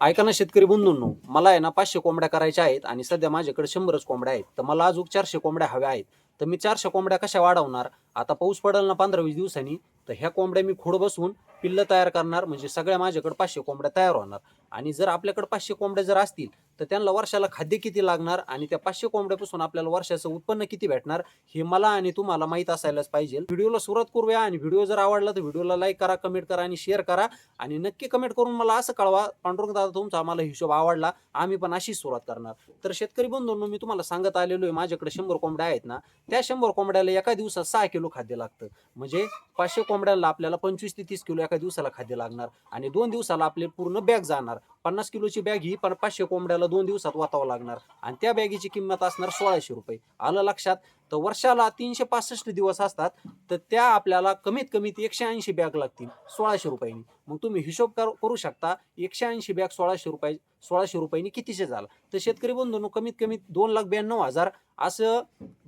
ऐका ना शेतकरी बंधूंनो मला आहे ना पाचशे कोंबड्या करायच्या आहेत आणि सध्या माझ्याकडे शंभरच कोंबड्या आहेत. तर मला अजून चारशे कोंबड्या हव्या आहेत. तर मी चारशे कोंबड्या कशा वाढवणार? आता पाऊस पडेल ना पंधरा वीस दिवसांनी तर ह्या कोंबड्या मी खोड बसवून पिल्लं तयार करणार. म्हणजे सगळ्या माझ्याकडे पाचशे कोंबड्या तयार होणार. आणि जर आपल्याकडे पाचशे कोंबड्या जर असतील तर त्यांना वर्षाला खाद्य किती लागणार आणि त्या पाचशे कोंबड्यापासून आपल्याला वर्षाचं उत्पन्न किती भेटणार हे मला आणि तुम्हाला माहीत असायलाच पाहिजे. व्हिडिओला सुरुवात करूया आणि व्हिडिओ जर आवडला तर व्हिडिओला लाईक करा कमेंट करा आणि शेअर करा आणि नक्की कमेंट करून मला असं कळवा पांडुरंग दादा तुमचा आम्हाला हिशोब आवडला आम्ही पण अशीच सुरुवात करणार. तर शेतकरी बंधूंनो मी तुम्हाला सांगत आलेलो आहे माझ्याकडे शंभर कोंबड्या आहेत ना त्या शंभर कोंबड्याला एका दिवसात सहा किलो खाद्य लागतं. म्हणजे पाचशे कोंबड्याला आपल्याला पंचवीस ते तीस किलो एका दिवसाला खाद्य लागणार आणि दोन दिवसाला आपले पूर्ण बॅग जाणार. पन्नास किलोची बॅग ही पण पाचशे कोंबड्याला दोन दिवसात वाचावं लागणार. आणि त्या बॅगेची किंमत असणार सोळाशे रुपये. आलं लक्षात? तर वर्षाला तीनशे पासष्ट दिवस असतात तर त्या आपल्याला कमीत कमी एकशे ऐंशी बॅग लागतील सोळाशे रुपयांनी. मग तुम्ही हिशोब करू शकता एकशे ऐंशी बॅग सोळाशे रुपये सोळाशे रुपयांनी कितीशे झालं. तर शेतकरी बंधूंनो कमीत कमी दोन लाख ब्याण्णव हजार असं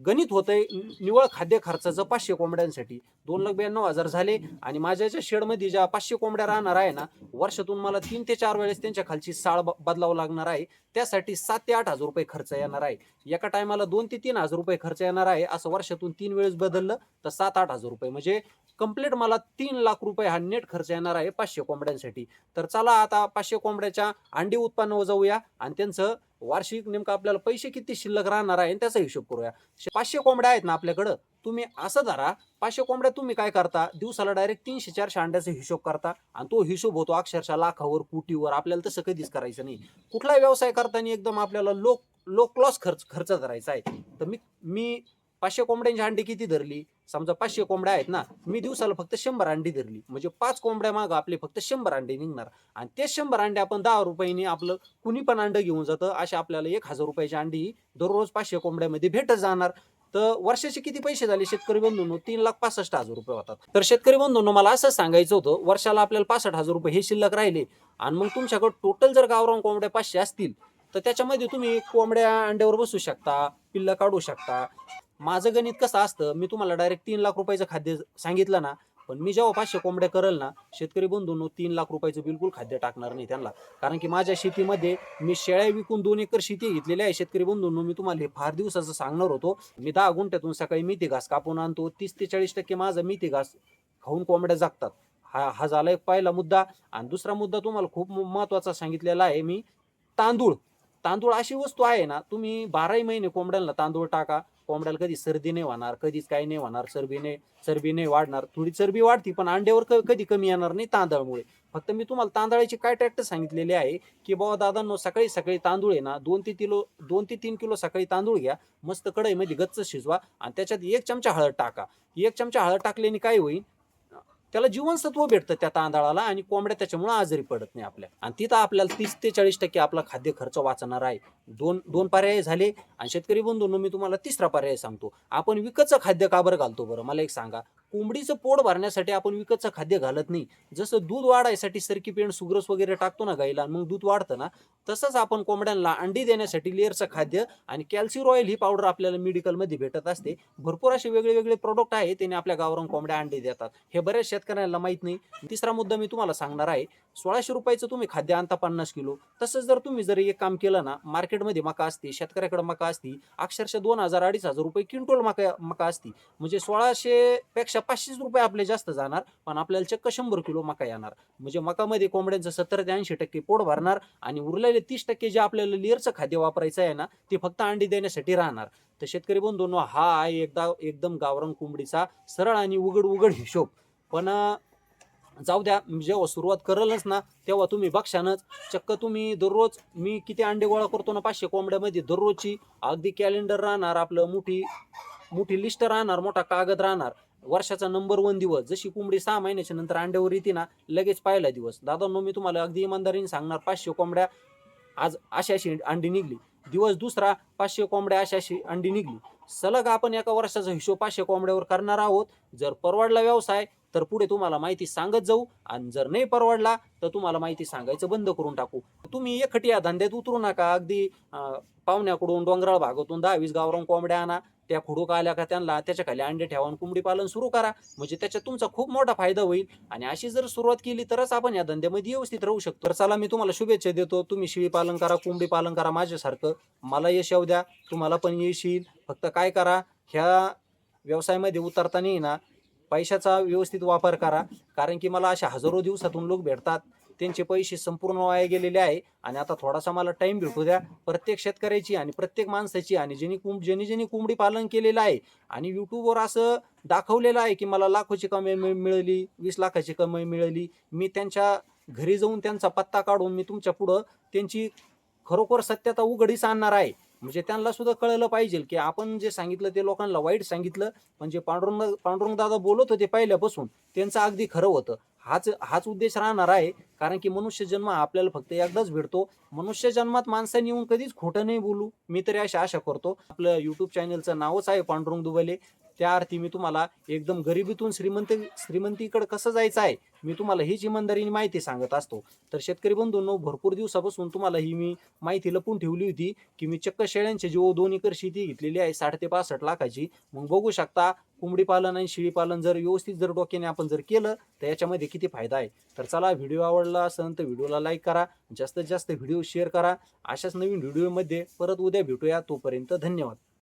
गणित होतंय निवळ निव्वळ खाद्य खर्चाचं पाचशे कोंबड्यांसाठी. दोन लाख ब्याण्णव हजार झाले आणि माझ्या ज्या शेडमध्ये ज्या पाचशे कोंबड्या राहणार आहे ना वर्षातून मला तीन ते चार वेळेस त्यांच्या खालची साळ ब- बदलावं लागणार आहे. त्यासाठी सात ते आठ हजार रुपये खर्च येणार आहे. एका टायमाला दोन ते तीन हजार रुपये खर्च येणार आहे. असं वर्षातून तीन वेळेस बदललं तर सात आठ हजार रुपये. म्हणजे कंप्लीट मला तीन लाख रुपये हा नेट खर्च येणार आहे पाचशे कोंबड्यांसाठी. तर चला आता पाचशे कोंबड्याच्या अंडी उत्पन्न जाऊया. आणि त्यांचं वार्षिक नेमकं आपल्याला पैसे किती शिल्लक राहणार आहे त्याचा हिशोब करूया. पाचशे कोंबड्या आहेत ना आपल्याकडं तुम्ही असं धरा पाचशे कोंबड्या तुम्ही काय करता? दिवसाला डायरेक्ट तीनशे चारशे अंड्याचा हिशोब करता आणि तो हिशोब होतो अक्षरशः लाखावर कोटीवर आपल्याला तसं कधीच करायचं नाही. कुठलाही व्यवसाय करताना एकदम आपल्याला लो लो क्लॉस खर्च खर्च धरायचा आहे. तर मी मी पाचशे कोंबड्यांची अंडी किती धरली? समजा पाचशे कोंबड्या आहेत ना मी दिवसाला फक्त शंभर अंडी धरली. म्हणजे पाच कोंबड्या मागं आपले फक्त शंभर अंडे निघणार. आणि ते शंभर अंडे आपण दहा रुपयांनी आपलं कुणी पण अंड घेऊन जातं असे आपल्याला एक हजार रुपयाची अंडी दररोज पाचशे कोंबड्यामध्ये भेटत जाणार. तर वर्षाचे किती पैसे झाले शेतकरी बंधूंनो? तीन लाख पासष्ट हजार रुपये होतात. तर शेतकरी बंधूंनो मला असं सांगायचं होतं वर्षाला आपल्याला पासष्ट हजार रुपये हे शिल्लक राहिले. आणि मग तुमच्याकडे टोटल जर गावरान कोंबड्या पाचशे असतील तर त्याच्यामध्ये तुम्ही कोंबड्या अंड्यावर बसू शकता पिल्लं काढू शकता. माझं गणित कसं असतं मी तुम्हाला डायरेक्ट तीन लाख रुपयाचं खाद्य सांगितलं ना पण मी जेव्हा पाचशे कोंबड्या करेल ना शेतकरी बंधूंनो तीन लाख रुपयाचं बिलकुल खाद्य टाकणार नाही त्यांना. कारण की माझ्या शेतीमध्ये मी शेळ्या विकून दोन एकर शेती घेतलेली आहे शेतकरी बंधूंनो मी तुम्हाला हे फार दिवसाचं सांगणार होतो. मी दहा गुंठ्यातून सकाळी मेथी घास कापून आणतो तीस ते चाळीस टक्के माझा मेथी घास खाऊन कोंबड्या जागतात. हा हा झाला एक पहिला मुद्दा. आणि दुसरा मुद्दा तुम्हाला खूप महत्त्वाचा सांगितलेला आहे मी तांदूळ. तांदूळ अशी वस्तू आहे ना तुम्ही बाराही महिने कोंबड्यांना तांदूळ टाका कोंबड्याला कधी सर्दी नाही होणार कधीच काही नाही होणार चरबी नाही चरबी नाही वाढणार. थोडी चरबी वाढती पण अंड्यावर क- कधी कमी येणार नाही तांदळामुळे. फक्त मी तुम्हाला तांदळाची काय ट्रॅक्टर सांगितलेली आहे की बाबा दादांनो सकाळी सकाळी तांदूळ आहे ना दोन ते किलो दोन ते तीन किलो सकाळी तांदूळ घ्या मस्त कढईमध्ये गच्च शिजवा आणि त्याच्यात एक चमचा हळद टाका. एक चमचा हळद टाकल्याने काय होईल त्याला जीवनसत्व भेटतं त्या तांदळाला आणि कोंबड्या त्याच्यामुळे आजारी पडत नाही आपल्या. आणि तिथं आपल्याला तीस ते चाळीस टक्के आपला खाद्य खर्च वाचणार आहे. दोन दोन पर्याय झाले आणि शेतकरी बंधूंनो मी तुम्हाला तिसरा पर्याय सांगतो. आपण विकतचं खाद्य का बरं घालतो बरं? मला एक सांगा. कोंबडीचं पोट भरण्यासाठी आपण विकतचं खाद्य घालत नाही. जसं दूध वाढायसाठी सरकी पेंड सुग्रस वगैरे टाकतो ना गाईला मग दूध वाढतं ना तसंच आपण कोंबड्यांना अंडी देण्यासाठी लेअरचं खाद्य आणि कॅल्शियम ऑइल ही पावडर आपल्याला मेडिकलमध्ये भेटत असते. भरपूर असे वेगळे वेगळे प्रोडक्ट आहे त्याने आपल्या गावरान कोंबड्या अंडी देतात. हे बऱ्याच शेतकऱ्यांना माहीत नाही. तिसरा मुद्दा मी तुम्हाला सांगणार आहे. सोळाशे रुपयाचं तुम्ही खाद्य आणता पन्नास किलो. तसंच जर तुम्ही जर एक काम केलं ना मार्केटमध्ये मका असते शेतकऱ्याकडे मका असती अक्षरशः दोन हजार अडीच हजार रुपये क्विंटल मका मका असती. म्हणजे सोळाशे पेक्षा पाचशेच रुपये आपले जास्त जाणार पण आपल्याला चक्क शंभर किलो मका येणार. म्हणजे मकामध्ये कोंबड्यांचं सत्तर ते ऐंशी टक्के पोट भरणार आणि उरलेले तीस टक्के जे आपल्याला लेअरचं खाद्य वापरायचं आहे ना ते फक्त अंडी देण्यासाठी राहणार. तर शेतकरी बंधूंनो हा आहे एकदा एकदम गावरान कोंबडीचा सरळ आणि उघड उघड हिशोब. पण जाऊ द्या जेव्हा सुरुवात करलच ना तेव्हा तुम्ही बक्षानच चक्क तुम्ही दररोज मी किती अंडे गोळा करतो ना पाचशे कोंबड्यामध्ये दररोजची अगदी कॅलेंडर राहणार आपलं मोठी मोठी लिस्ट राहणार मोठा कागद राहणार. वर्षाचा नंबर वन दिवस जशी कोंबडी सहा महिन्याच्या नंतर अंड्यावर येते ना लगेच पाहिला दिवस. दादा मी तुम्हाला अगदी इमानदारीने सांगणार पाचशे कोंबड्या आज अशी अशी अंडी निघली. दिवस दुसरा पाचशे कोंबड्या अशी अशी अंडी निघली. सलग आपण एका वर्षाचा हिशोब पाचशे कोंबड्यावर करणार आहोत. जर परवडला व्यवसाय तर पुढे तुम्हाला माहिती सांगत जाऊ. आणि जर नाही परवडला तर तुम्हाला माहिती सांगायचं बंद करून टाकू. तुम्ही एकटी या धंद्यात उतरू नका. अगदी पाहुण्याकडून डोंगराळ भागातून दहा वीस गावरान कोंबड्या आणा. त्या खुडूक आल्या का त्यांना त्याच्याखाली अंडे ठेवा आणि पालन सुरू करा. म्हणजे त्याच्यात तुमचा खूप मोठा फायदा होईल. आणि अशी जर सुरुवात केली तरच आपण या धंद्यामध्ये व्यवस्थित राहू शकतो. तर चला मी तुम्हाला शुभेच्छा देतो. तुम्ही शेळी पालन करा कुंबडी पालन करा माझ्यासारखं. मला यश येऊ द्या. तुम्हाला पण यश येईल. फक्त काय करा ह्या व्यवसायामध्ये उतरताना ना. पैशाचा व्यवस्थित वापर करा. कारण की मला अशा हजारो दिवसातून लोक भेटतात. त्यांचे पैसे संपूर्ण वाया गेलेले आहे. आणि आता थोडासा मला टाइम भेटू द्या. प्रत्येक शेतकऱ्याची आणि प्रत्येक माणसाची आणि ज्यांनी कुंभ ज्यांनी ज्यांनी कोंबडी पालन केलेलं आहे आणि यूट्यूबवर असं दाखवलेलं आहे की मला लाखोची कमाई मिळाली वीस लाखाची कमाई मिळाली. मी त्यांच्या घरी जाऊन त्यांचा पत्ता काढून मी तुमच्या पुढं त्यांची खरोखर सत्यता उघडीस आणणार आहे. म्हणजे त्यांना सुद्धा कळलं पाहिजे की आपण जे सांगितलं ते लोकांना वाईट सांगितलं. म्हणजे पांडुरंग पांडुरंग दादा बोलत होते पहिल्यापासून त्यांचं अगदी खरं होतं. हाच हाच उद्देश राहणार आहे. कारण की मनुष्य जन्म हा आपल्याला फक्त एकदाच भेटतो. मनुष्य जन्मात माणसाने येऊन कधीच खोटं नाही बोलू. मी तरी अशी आशा करतो. आपलं युट्यूब चॅनलचं नावच आहे पांडुरंग दुबले. त्या अर्थी मी तुम्हाला एकदम गरिबीतून श्रीमंत श्रीमंतीकडे कसं जायचं आहे मी तुम्हाला हीच इमानदारीने माहिती सांगत असतो. तर शेतकरी बंधूंनो भरपूर दिवसापासून तुम्हाला ही मी माहिती लपून ठेवली होती की मी चक्क शेळ्यांची जीव दोन एकर शेती घेतलेली आहे साठ ते पासष्ट लाखाची मग बघू शकता कोंबडी पालन आणि शेळी पालन जर व्यवस्थित जर डोक्याने आपण जर केलं तर याच्यामध्ये किती फायदा आहे. तर चला व्हिडिओ आवडला असेल तर व्हिडिओला लाईक करा जास्तीत जास्त व्हिडिओ शेअर करा. अशाच नवीन व्हिडिओमध्ये परत उद्या भेटूया तोपर्यंत धन्यवाद.